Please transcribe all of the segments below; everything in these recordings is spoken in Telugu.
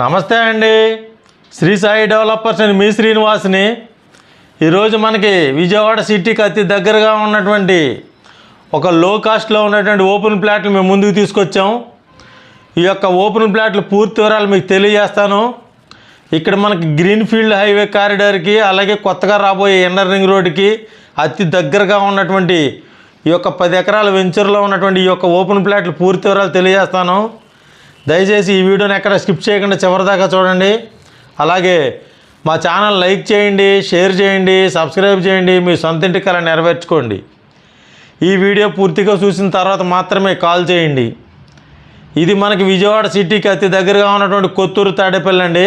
నమస్తే అండి. శ్రీ సాయి డెవలపర్స్ అని మీ శ్రీనివాస్ని. ఈరోజు మనకి విజయవాడ సిటీకి అతి దగ్గరగా ఉన్నటువంటి ఒక లో కాస్ట్లో ఉన్నటువంటి ఓపెన్ ప్లాట్లు మేము ముందుకు తీసుకొచ్చాం. ఈ యొక్క ఓపెన్ ప్లాట్లు పూర్తి వివరాలు మీకు తెలియజేస్తాను. ఇక్కడ మనకి గ్రీన్ ఫీల్డ్ హైవే కారిడార్కి అలాగే కొత్తగా రాబోయే ఇన్నర్ రింగ్ రోడ్డుకి అతి దగ్గరగా ఉన్నటువంటి ఈ యొక్క పది ఎకరాల వెంచర్లో ఉన్నటువంటి ఈ యొక్క ఓపెన్ ప్లాట్లు పూర్తి వివరాలు తెలియజేస్తాను. దయచేసి ఈ వీడియోని ఎక్కడ స్కిప్ చేయకుండా చివరిదాకా చూడండి. అలాగే మా ఛానల్ లైక్ చేయండి షేర్ చేయండి సబ్స్క్రైబ్ చేయండి మీ సొంత ఇంటి కళ నెరవేర్చుకోండి. ఈ వీడియో పూర్తిగా చూసిన తర్వాత మాత్రమే కాల్ చేయండి. ఇది మనకి విజయవాడ సిటీకి అతి దగ్గరగా ఉన్నటువంటి కొత్తూరు తాడేపల్లి అండి.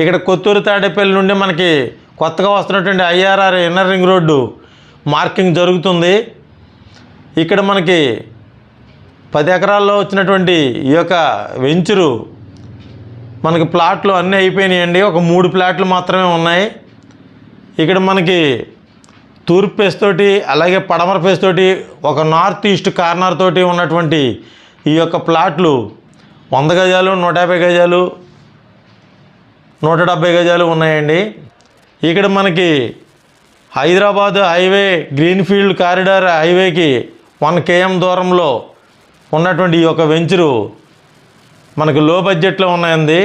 ఇక్కడ కొత్తూరు తాడేపల్లి నుండి మనకి కొత్తగా వస్తున్నటువంటి IRR inner ring road marking జరుగుతుంది. ఇక్కడ మనకి పది ఎకరాల్లో వచ్చినటువంటి ఈ యొక్క వెంచరు మనకి ప్లాట్లు అన్నీ అయిపోయినాయండి. ఒక మూడు ప్లాట్లు మాత్రమే ఉన్నాయి. ఇక్కడ మనకి తూర్పు ఫేస్ తోటి అలాగే పడమర ఫేస్ తోటి ఒక నార్త్ ఈస్ట్ కార్నర్ తోటి ఉన్నటువంటి ఈ యొక్క ప్లాట్లు వంద గజాలు నూట యాభై గజాలు నూట డెబ్బై గజాలు ఉన్నాయండి. ఇక్కడ మనకి హైదరాబాద్ హైవే గ్రీన్ఫీల్డ్ కారిడార్ హైవేకి వన్ కేఎం దూరంలో ఉన్నటువంటి ఈ యొక్క వెంచరు మనకు లో బడ్జెట్లో ఉన్నాయండి.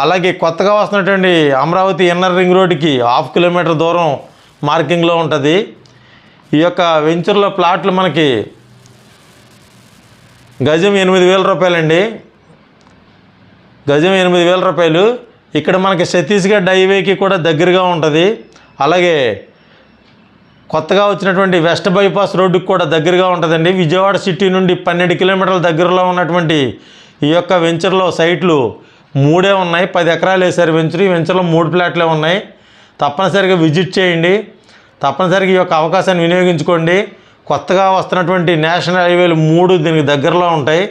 అలాగే కొత్తగా వస్తున్నటువంటి అమరావతి ఇన్నర్ రింగ్ రోడ్డుకి హాఫ్ కిలోమీటర్ దూరం మార్కింగ్లో ఉంటుంది. ఈ యొక్క వెంచర్లో ప్లాట్లు మనకి గజం ఎనిమిది వేల రూపాయలండి. గజం ఎనిమిది వేల రూపాయలు. ఇక్కడ మనకి ఛత్తీస్గఢ్ హైవేకి కూడా దగ్గరగా ఉంటుంది. అలాగే కొత్తగా వచ్చినటువంటి వెస్ట్ బైపాస్ రోడ్డుకు కూడా దగ్గరగా ఉంటుందండి. విజయవాడ సిటీ నుండి పన్నెండు కిలోమీటర్ల దగ్గరలో ఉన్నటువంటి ఈ యొక్క వెంచర్లో సైట్లు మూడే ఉన్నాయి. పది ఎకరాలు వేశారు వెంచర్. ఈ వెంచర్లో మూడు ప్లాట్లే ఉన్నాయి. తప్పనిసరిగా విజిట్ చేయండి. తప్పనిసరిగా ఈ యొక్క అవకాశాన్ని వినియోగించుకోండి. కొత్తగా వస్తున్నటువంటి నేషనల్ హైవేలు మూడు దీనికి దగ్గరలో ఉంటాయి.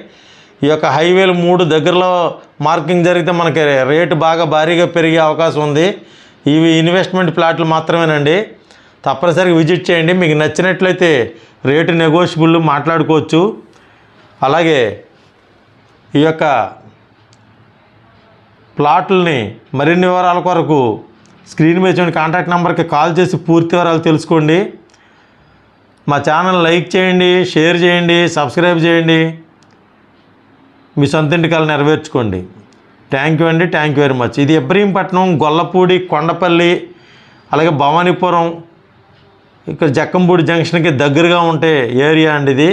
ఈ యొక్క హైవేలు మూడు దగ్గరలో మార్కింగ్ జరిగితే మనకి రేటు బాగా భారీగా పెరిగే అవకాశం ఉంది. ఇవి ఇన్వెస్ట్మెంట్ ప్లాట్లు మాత్రమేనండి. తప్పనిసరిగా విజిట్ చేయండి. మీకు నచ్చినట్లయితే రేటు నెగోషియబుల్ మాట్లాడుకోవచ్చు. అలాగే ఈ యొక్క ప్లాట్లని మరిన్ని వివరాల కొరకు స్క్రీన్ మీద చూడండి కాంటాక్ట్ నెంబర్కి కాల్ చేసి పూర్తి వివరాలు తెలుసుకోండి. మా ఛానల్ లైక్ చేయండి షేర్ చేయండి సబ్స్క్రైబ్ చేయండి. మీ సొంత ఇంటికాలు నెరవేర్చుకోండి. థ్యాంక్ యూ అండి. Thank you very much. ఇది ఇబ్రహీంపట్నం గొల్లపూడి కొండపల్లి అలాగే భవానీపురం ఇక్కడ జక్కంపూడి జంక్షన్కి దగ్గరగా ఉంటే ఏరియా అండి ఇది.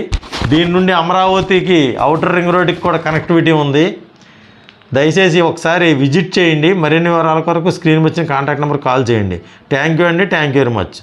దీని నుండి అమరావతికి అవుటర్ రింగ్ రోడ్కి కూడా కనెక్టివిటీ ఉంది. దయచేసి ఒకసారి విజిట్ చేయండి. మరిన్ని వివరాల కొరకు స్క్రీన్ వచ్చిన కాంటాక్ట్ నెంబర్ కాల్ చేయండి. థ్యాంక్ యూ అండి. Thank you very much